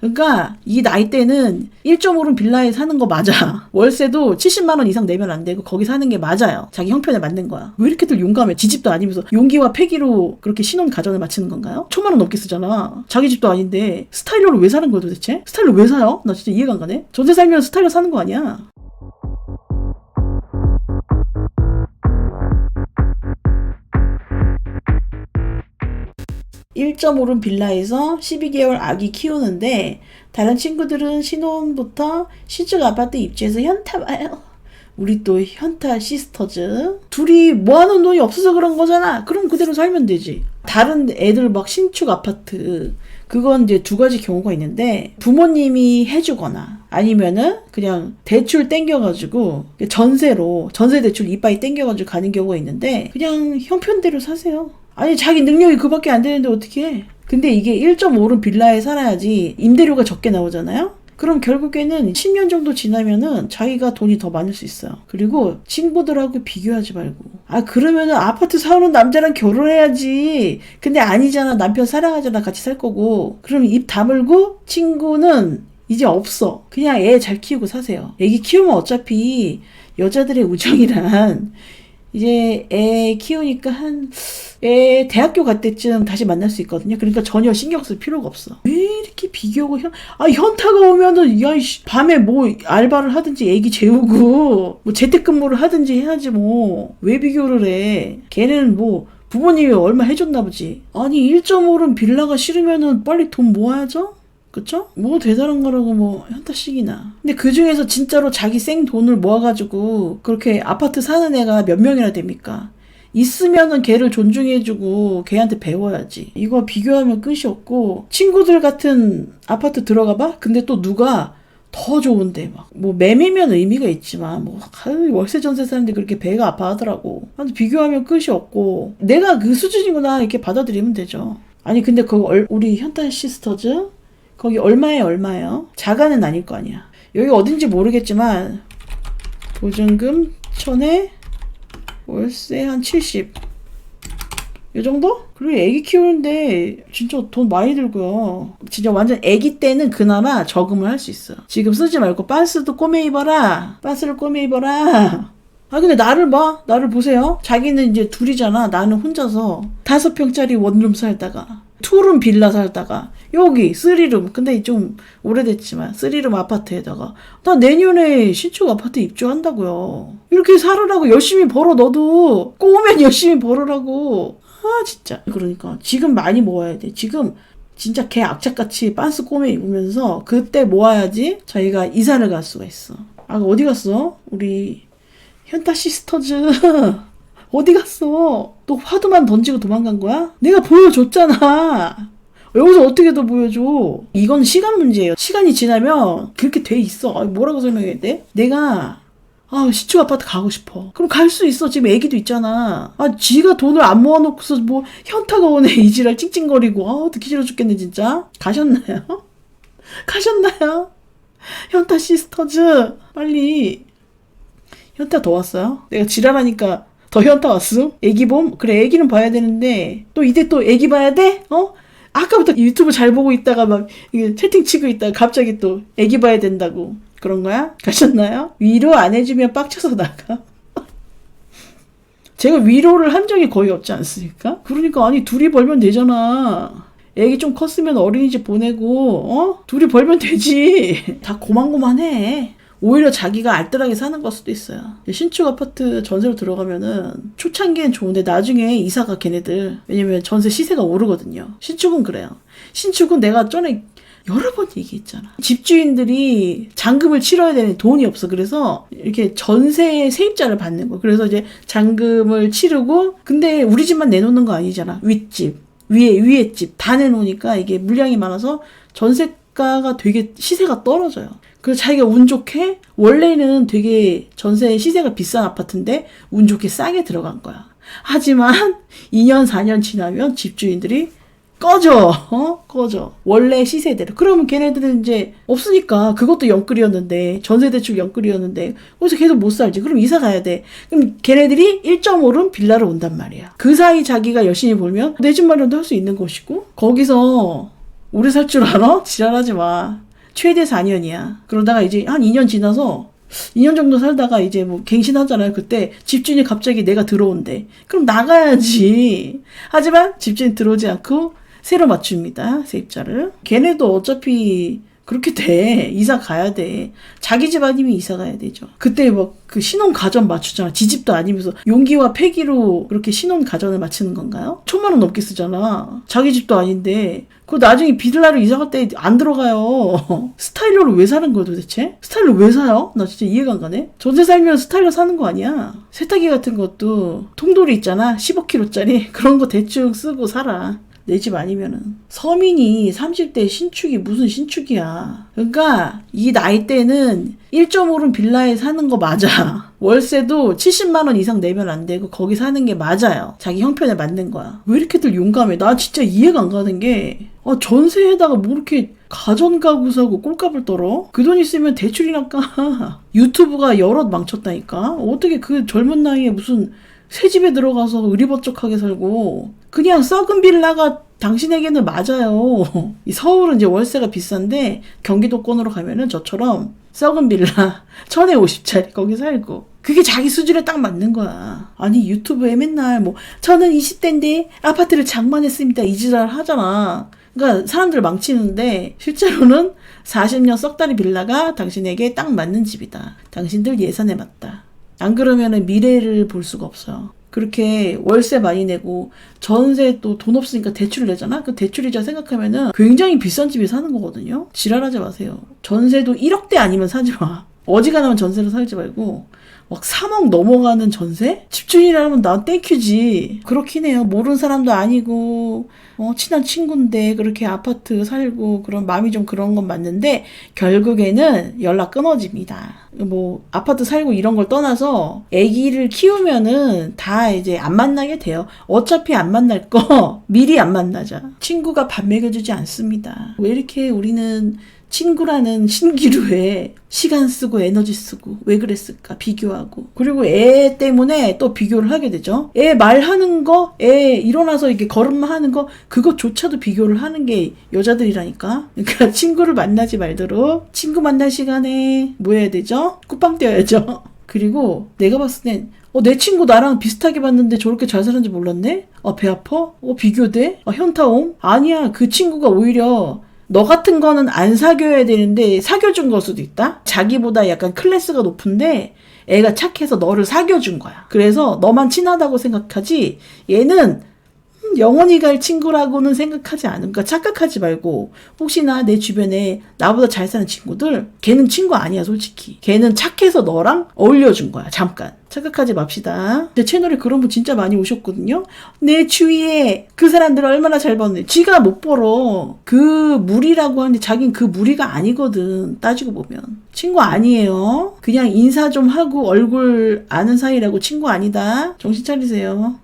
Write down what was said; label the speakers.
Speaker 1: 그러니까 이 나이 때는 1.5룸 빌라에 사는 거 맞아. 월세도 70만 원 이상 내면 안 되고 거기 사는 게 맞아요. 자기 형편에 맞는 거야. 왜 이렇게들 용감해? 지 집도 아니면서 용기와 패기로 그렇게 신혼 가정을 마치는 건가요? 천만 원 넘게 쓰잖아. 자기 집도 아닌데 스타일러를 왜 사는 거야 도대체? 스타일러 왜 사요? 나 진짜 이해가 안 가네. 전세 살면 스타일러 사는 거 아니야? (1.5룸) 빌라에서 (12개월) 아기 키우는데 다른 친구들은 신혼부터 시축 아파트 입주해서 현타 봐요. 우리 또 현타 시스터즈 둘이 모아놓은 돈이 없어서 그런 거잖아. 그럼 그대로 살면 되지. 다른 애들 막 신축 아파트 그건 이제 두 가지 경우가 있는데 부모님이 해주거나 아니면은 그냥 대출 땡겨가지고 전세로 전세 대출 이빠이 땡겨가지고 가는 경우가 있는데 그냥 형편대로 사세요. 아니 자기 능력이 그밖에 안 되는데 어떻게 해? 근데 이게 1.5룸 빌라에 살아야지 임대료가 적게 나오잖아요? 그럼 결국에는 10년 정도 지나면은 자기가 돈이 더 많을 수 있어요. 그리고 친구들하고 비교하지 말고. 아, 그러면은 아파트 사오는 남자랑 결혼해야지. 근데 아니잖아. 남편 사랑하잖아. 같이 살 거고. 그럼 입 다물고 친구는 이제 없어. 그냥 애 잘 키우고 사세요. 애기 키우면 어차피 여자들의 우정이란 이제 애 키우니까 한, 애 대학교 갈 때쯤 다시 만날 수 있거든요. 그러니까 전혀 신경 쓸 필요가 없어. 왜 이렇게 비교고, 현, 아, 현타가 오면은, 야, 이씨, 밤에 뭐 알바를 하든지 애기 재우고, 뭐 재택근무를 하든지 해야지 뭐. 왜 비교를 해? 걔는 뭐, 부모님이 얼마 해줬나 보지. 아니, 1.5는 빌라가 싫으면은 빨리 돈 모아야죠? 그쵸? 뭐 대단한 거라고 뭐 현타씩이나. 근데 그 중에서 진짜로 자기 생 돈을 모아가지고 그렇게 아파트 사는 애가 몇 명이나 됩니까? 있으면은 걔를 존중해주고 걔한테 배워야지. 이거 비교하면 끝이 없고 친구들 같은 아파트 들어가봐? 근데 또 누가 더 좋은데 막 뭐 매매면 의미가 있지만 뭐 월세 전세 사는데 그렇게 배가 아파하더라고. 근데 비교하면 끝이 없고 내가 그 수준이구나 이렇게 받아들이면 되죠. 아니 근데 그 우리 현타 시스터즈 거기 얼마에 얼마예요? 자가는 아닐 거 아니야. 여기 어딘지 모르겠지만 보증금 천에 월세 한 70. 이 정도? 그리고 애기 키우는데 진짜 돈 많이 들고요. 진짜 완전 애기 때는 그나마 저금을 할 수 있어. 지금 쓰지 말고 빤스도 꼬매 입어라. 빤스를 꼬매 입어라. 아 근데 나를 봐. 나를 보세요. 자기는 이제 둘이잖아. 나는 혼자서 다섯 평짜리 원룸 살다가 투룸 빌라 살다가 여기 쓰리룸 근데 좀 오래됐지만 쓰리룸 아파트에다가 나 내년에 신축 아파트 입주한다고요. 이렇게 살으라고 열심히 벌어 너도. 꼬우면 열심히 벌으라고. 아 진짜. 그러니까 지금 많이 모아야 돼. 지금 진짜 개 악착같이 빤스 꼬매 입으면서 그때 모아야지 저희가 이사를 갈 수가 있어. 아 어디 갔어? 우리 현타 시스터즈 어디 갔어? 너 화두만 던지고 도망간 거야? 내가 보여줬잖아. 여기서 어떻게 더 보여줘? 이건 시간 문제예요. 시간이 지나면 그렇게 돼 있어. 아, 뭐라고 설명해야 돼? 내가 아, 시축 아파트 가고 싶어. 그럼 갈 수 있어. 지금 애기도 있잖아. 아, 지가 돈을 안 모아놓고서 뭐 현타가 오네. 이 지랄 찡찡거리고. 아, 듣기 싫어 죽겠네, 진짜. 가셨나요? 가셨나요? 현타 시스터즈. 빨리. 현타 더 왔어요? 내가 지랄하니까 더 현타 왔어? 애기 봄? 그래 애기는 봐야 되는데 또 이제 또 애기 봐야 돼? 어? 아까부터 유튜브 잘 보고 있다가 막 채팅 치고 있다가 갑자기 또 애기 봐야 된다고 그런 거야? 가셨나요? 위로 안 해주면 빡쳐서 나가. 제가 위로를 한 적이 거의 없지 않습니까? 그러니까 아니 둘이 벌면 되잖아. 애기 좀 컸으면 어린이집 보내고 어? 둘이 벌면 되지. 다 고만고만해. 오히려 자기가 알뜰하게 사는 걸 수도 있어요. 신축 아파트 전세로 들어가면은 초창기엔 좋은데 나중에 이사가 걔네들 왜냐면 전세 시세가 오르거든요. 신축은 그래요. 신축은 내가 전에 여러 번 얘기했잖아. 집주인들이 잔금을 치러야 되는 돈이 없어. 그래서 이렇게 전세 세입자를 받는 거. 그래서 이제 잔금을 치르고 근데 우리 집만 내놓는 거 아니잖아. 윗집, 위에 위에 집 다 내놓으니까 이게 물량이 많아서 전세 가가 되게 시세가 떨어져요. 그래서 자기가 운 좋게 원래는 되게 전세 시세가 비싼 아파트인데 운 좋게 싸게 들어간 거야. 하지만 2년 4년 지나면 집주인들이 꺼져, 어? 꺼져. 원래 시세대로. 그러면 걔네들은 이제 없으니까 그것도 영끌이었는데, 전세대출 영끌이었는데, 거기서 계속 못 살지. 그럼 이사 가야 돼. 그럼 걔네들이 1.5룸 빌라를 온단 말이야. 그 사이 자기가 열심히 벌면 내 집 마련도 할 수 있는 것이고, 거기서 오래 살 줄 알아? 지랄하지 마. 최대 4년이야. 그러다가 이제 한 2년 지나서 2년 정도 살다가 이제 뭐 갱신하잖아요. 그때 집주인이 갑자기 내가 들어온대. 그럼 나가야지. 하지만 집주인 들어오지 않고 새로 맞춥니다. 세입자를. 걔네도 어차피 그렇게 돼. 이사 가야 돼. 자기 집 아니면 이사 가야 되죠. 그때 막 그 신혼 가전 맞추잖아. 지집도 아니면서 용기와 폐기로 그렇게 신혼 가전을 맞추는 건가요? 천만 원 넘게 쓰잖아. 자기 집도 아닌데. 그 나중에 비들라로 이사 갈 때 안 들어가요. 스타일러를 왜 사는 거야 도대체? 스타일러 왜 사요? 나 진짜 이해가 안 가네. 전세 살면 스타일러 사는 거 아니야. 세탁기 같은 것도 통돌이 있잖아. 15kg짜리. 그런 거 대충 쓰고 살아. 내 집 아니면은 서민이 30대 신축이 무슨 신축이야. 그러니까 이 나이 때는 1.5룸 빌라에 사는 거 맞아. 월세도 70만 원 이상 내면 안 되고 거기 사는 게 맞아요. 자기 형편에 맞는 거야. 왜 이렇게들 용감해? 나 진짜 이해가 안 가는 게 아, 전세에다가 뭐 이렇게 가전 가구 사고 꼴값을 떨어? 그 돈 있으면 대출이나 까. 유튜브가 여럿 망쳤다니까. 어떻게 그 젊은 나이에 무슨 새 집에 들어가서 의리버쩍하게 살고 그냥 썩은 빌라가 당신에게는 맞아요. 이 서울은 이제 월세가 비싼데 경기도권으로 가면은 저처럼 썩은 빌라 1050짜리 거기 살고 그게 자기 수준에 딱 맞는 거야. 아니 유튜브에 맨날 뭐 저는 20대인데 아파트를 장만했습니다 이지랄 하잖아. 그러니까 사람들 망치는데 실제로는 40년 썩다리 빌라가 당신에게 딱 맞는 집이다. 당신들 예산에 맞다. 안 그러면은 미래를 볼 수가 없어요. 그렇게 월세 많이 내고 전세 또 돈 없으니까 대출을 내잖아? 그 대출이자 생각하면은 굉장히 비싼 집에 사는 거거든요? 지랄하지 마세요. 전세도 1억대 아니면 사지 마. 어지간하면 전세로 살지 말고 막 3억 넘어가는 전세? 집주인이라면 난 땡큐지. 그렇긴 해요. 모르는 사람도 아니고, 어, 친한 친구인데, 그렇게 아파트 살고, 그런 마음이 좀 그런 건 맞는데, 결국에는 연락 끊어집니다. 뭐, 아파트 살고 이런 걸 떠나서, 아기를 키우면은 다 이제 안 만나게 돼요. 어차피 안 만날 거, 미리 안 만나자. 친구가 밥 먹여주지 않습니다. 왜 이렇게 우리는 친구라는 신기루에 시간 쓰고 에너지 쓰고 왜 그랬을까 비교하고 그리고 애 때문에 또 비교를 하게 되죠 애 말하는 거애 일어나서 이렇게 걸음마 하는 거 그것조차도 비교를 하는 게 여자들이라니까 그러니까 친구를 만나지 말도록 친구 만날 시간에 뭐 해야 되죠 쿠팡 뛰어야죠 그리고 내가 봤을 땐 어, 내 친구 나랑 비슷하게 봤는데 저렇게 잘 사는지 몰랐네? 어, 배 아파? 어, 비교돼? 어, 현타옴? 아니야. 그 친구가 오히려 너 같은 거는 안 사귀어야 되는데 사귀어준 걸 수도 있다? 자기보다 약간 클래스가 높은데 애가 착해서 너를 사귀어준 거야. 그래서 너만 친하다고 생각하지 얘는 음, 영원히 갈 친구라고는 생각하지 않음. 그러니까 착각하지 말고 혹시나 내 주변에 나보다 잘 사는 친구들 걔는 친구 아니야 솔직히. 걔는 착해서 너랑 어울려준 거야 잠깐. 착각하지 맙시다. 제 채널에 그런 분 진짜 많이 오셨거든요. 내 주위에 그 사람들 얼마나 잘 버는데 지가 못 벌어. 그 무리라고 하는데 자긴 그 무리가 아니거든. 따지고 보면. 친구 아니에요. 그냥 인사 좀 하고 얼굴 아는 사이라고 친구 아니다. 정신 차리세요.